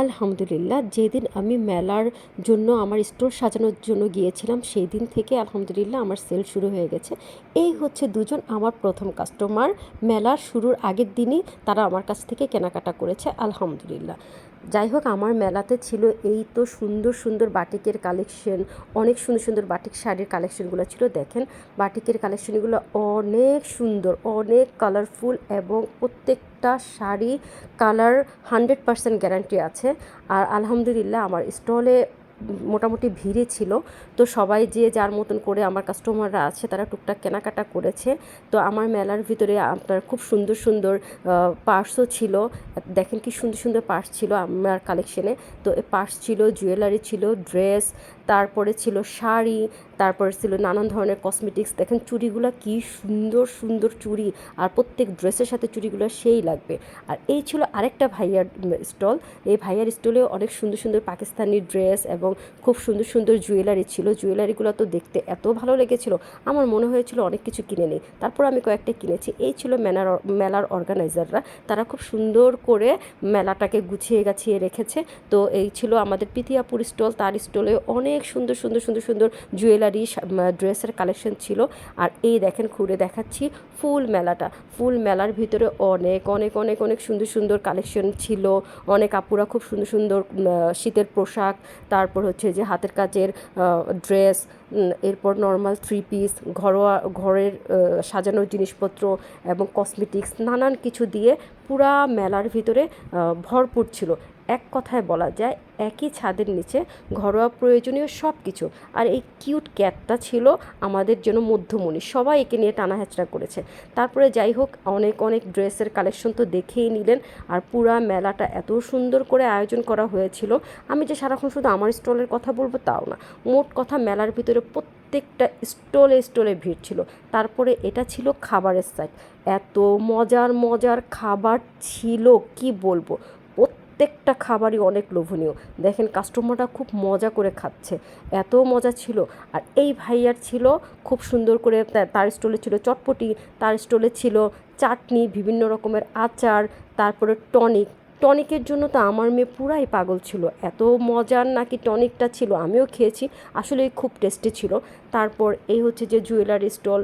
আলহামদুলিল্লাহ, যেদিন আমি মেলার জন্য, আমার স্টোর সাজানোর জন্য গিয়েছিলাম সেই দিন থেকে আলহামদুলিল্লাহ আমার সেল শুরু হয়ে গেছে। এই হচ্ছে দুজন আমার প্রথম কাস্টমার মেলার শুরুর আগের দিনই তারা আমার কাছ থেকে কেনাকাটা করেছে, আলহামদুলিল্লাহ। যাই হোক আমার মেলাতে ছিল এই তো সুন্দর সুন্দর বাটিকের কালেকশন অনেক সুন্দর সুন্দর বাটিক শাড়ির কালেকশনগুলো ছিল। দেখেন, বাটিকের কালেকশনগুলো অনেক সুন্দর, অনেক কালারফুল এবং প্রত্যেকটা sari colour hundred percent guarantee আছে। আর আলহামদুলিল্লাহ, আমার স্টলে মোটামুটি ভিড়ে ছিল। তো সবাই যে যার মতন করে আমার কাস্টমাররা আছে, তারা টুকটাক কেনাকাটা করেছে। তো আমার মেলার ভিতরে আপনার খুব সুন্দর সুন্দর পার্সও ছিল। দেখেন কি সুন্দর সুন্দর পার্স ছিল আমার কালেকশনে তো পার্স ছিল জুয়েলারি ছিল ড্রেস তারপরে ছিল শাড়ি তারপরে ছিল নানান ধরনের কসমেটিক্স দেখেন চুড়িগুলো কি সুন্দর সুন্দর চুড়ি। আর প্রত্যেক ড্রেসের সাথে চুড়িগুলো সেই লাগবে। আর এই ছিল আরেকটা ভাইয়ার স্টল এই ভাইয়ার স্টলেও অনেক সুন্দর সুন্দর পাকিস্তানি ড্রেস এবং খুব সুন্দর সুন্দর জুয়েলারি ছিল। জুয়েলারিগুলো তো দেখতে এত ভালো লেগেছিল। আমার মনে হয়েছিল অনেক কিছু কিনে নিই। তারপর আমি কয়েকটা কিনেছি। এই ছিল মেলার মেলার অর্গানাইজাররা তারা খুব সুন্দর করে মেলাটাকে গুছিয়ে গাছিয়ে রেখেছে। তো এই ছিল আমাদের পিথিয়াপুর স্টল তার স্টলে অনেক সুন্দর সুন্দর সুন্দর সুন্দর জুয়েলারি ড্রেসের কালেকশন ছিল। আর এই দেখেন, ঘুরে দেখাচ্ছি ফুল মেলাটা। ফুল মেলার ভিতরে অনেক অনেক অনেক অনেক সুন্দর সুন্দর কালেকশন ছিল। অনেক আপুরা খুব সুন্দর সুন্দর শীতের পোশাক, তারপর হচ্ছে যে হাতের কাজের ড্রেস এরপর নর্মাল থ্রি পিস ঘরোয়া, ঘরের সাজানোর জিনিসপত্র এবং কসমেটিক্স নানান কিছু দিয়ে পুরা মেলার ভিতরে ভরপুর ছিল। এক কথায় বলা যায়, একই ছাদের নিচে ঘরোয়া প্রয়োজনীয় সব কিছু আর এই কিউট ক্যাটটা ছিল আমাদের জন্য মধ্যমণি। সবাই একে নিয়ে টানা হেঁচড়া করেছে। তারপরে যাই হোক, অনেক অনেক ড্রেসের কালেকশন তো দেখেই নিলেন। আর পুরা মেলাটা এত সুন্দর করে আয়োজন করা হয়েছিল। আমি যে সারাক্ষণ শুধু আমার স্টলের কথা বলব তাও না, মোট কথা মেলার ভিতরে প্রত্যেকটা স্টলে স্টলে ভিড় ছিল। তারপরে এটা ছিল খাবারের সাইড এত মজার মজার খাবার ছিল, কি বলব? প্রত্যেকটা খাবারই অনেক লোভনীয়। দেখেন কাস্টমাররা খুব মজা করে খাচ্ছে। এত মজা ছিল। আর এই ভাইয়ার ছিল খুব সুন্দর করে তার স্টলে ছিল চটপটি, তার স্টলে ছিল চাটনি, বিভিন্ন রকমের আচার, তারপরে টনিক। টনিকের জন্য তো আমার মেয়ে পুরাই পাগল ছিল। এত মজার নাকি টনিকটা ছিল আমিও খেয়েছি। আসলে খুব টেস্টি ছিল। তারপর এই হচ্ছে যে জুয়েলারি স্টল,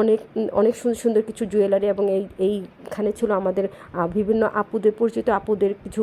অনেক অনেক সুন্দর সুন্দর কিছু জুয়েলারি এবং এই, এইখানে ছিল আমাদের বিভিন্ন আপুদের পরিচিত আপুদের কিছু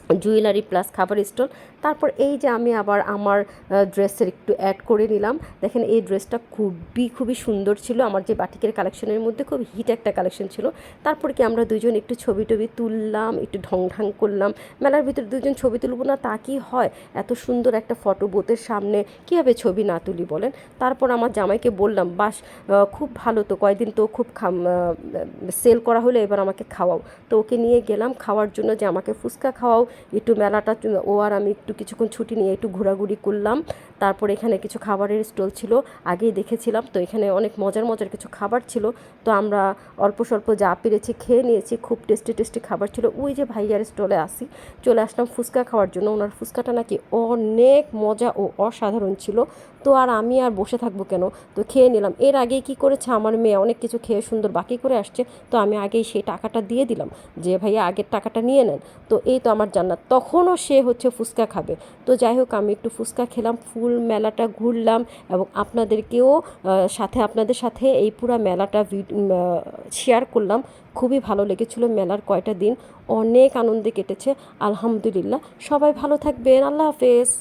জুয়েলারি প্লাস খাবার স্টল। তারপর এই যে আমি আবার আমার ড্রেসের একটু অ্যাড করে নিলাম। দেখেন এই ড্রেসটা খুবই খুবই সুন্দর ছিল। আমার যে বাটিকের কালেকশনের মধ্যে খুব হিট একটা কালেকশন ছিল। তারপর কি আমরা দুজন একটু ছবি টবি তুললাম, একটু ঢং ঢাং করলাম। মেলার ভিতরে দুজন ছবি তুলবো না তা কি হয়? এত সুন্দর একটা ফটো বোতের সামনে কীভাবে ছবি না তুলি বলেন? তারপর আমার জামাইকে বললাম, বাস খুব ভালো তো, কয়দিন তো খুব সেল করা হলো, এবার আমাকে খাওয়াও। তো ওকে নিয়ে গেলাম। খাওয়ার জন্য যে আমাকে ফুচকা খাওয়াও একটু মেলাটা ও আর আমি একটু কিছুক্ষণ ছুটি নিয়ে একটু ঘোরাঘুরি করলাম। তারপর এখানে কিছু খাবারের স্টল ছিল, আগেই দেখেছিলাম। তো এখানে অনেক মজার মজার কিছু খাবার ছিল। তো আমরা অল্প স্বল্প যা পেরেছি খেয়ে নিয়েছি, খুব টেস্টি টেস্টি খাবার ছিল। ওই যে ভাইয়ার স্টলে আসি, চলে আসলাম ফুচকা খাওয়ার জন্য। ওনার ফুচকাটা নাকি অনেক মজা ও অসাধারণ ছিল। তো আর আমি আর বসে থাকব কেন? তো খেয়ে নিলাম। এর আগে কি করেছে? আমার মেয়ে অনেক কিছু খেয়ে সুন্দর বাকি করে আসছে। তো আমি আগেই সেই টাকাটা দিয়ে দিলাম যে, ভাইয়া আগের টাকাটা নিয়ে নেন। তো এই তো আমার জান্নাত তখনও সে হচ্ছে ফুচকা খাবে। তো যাই হোক, আমি একটু ফুচকা খেলাম, ফুল মেলাটা ঘুরলাম এবং আপনাদেরকেও সাথে আপনাদের সাথে এই পুরো মেলাটা শেয়ার করলাম। খুবই ভালো লেগেছিল মেলার কয়টা দিন, অনেক আনন্দে কেটেছে, আলহামদুলিল্লাহ। সবাই ভালো থাকবেন, আল্লাহ হাফেজ।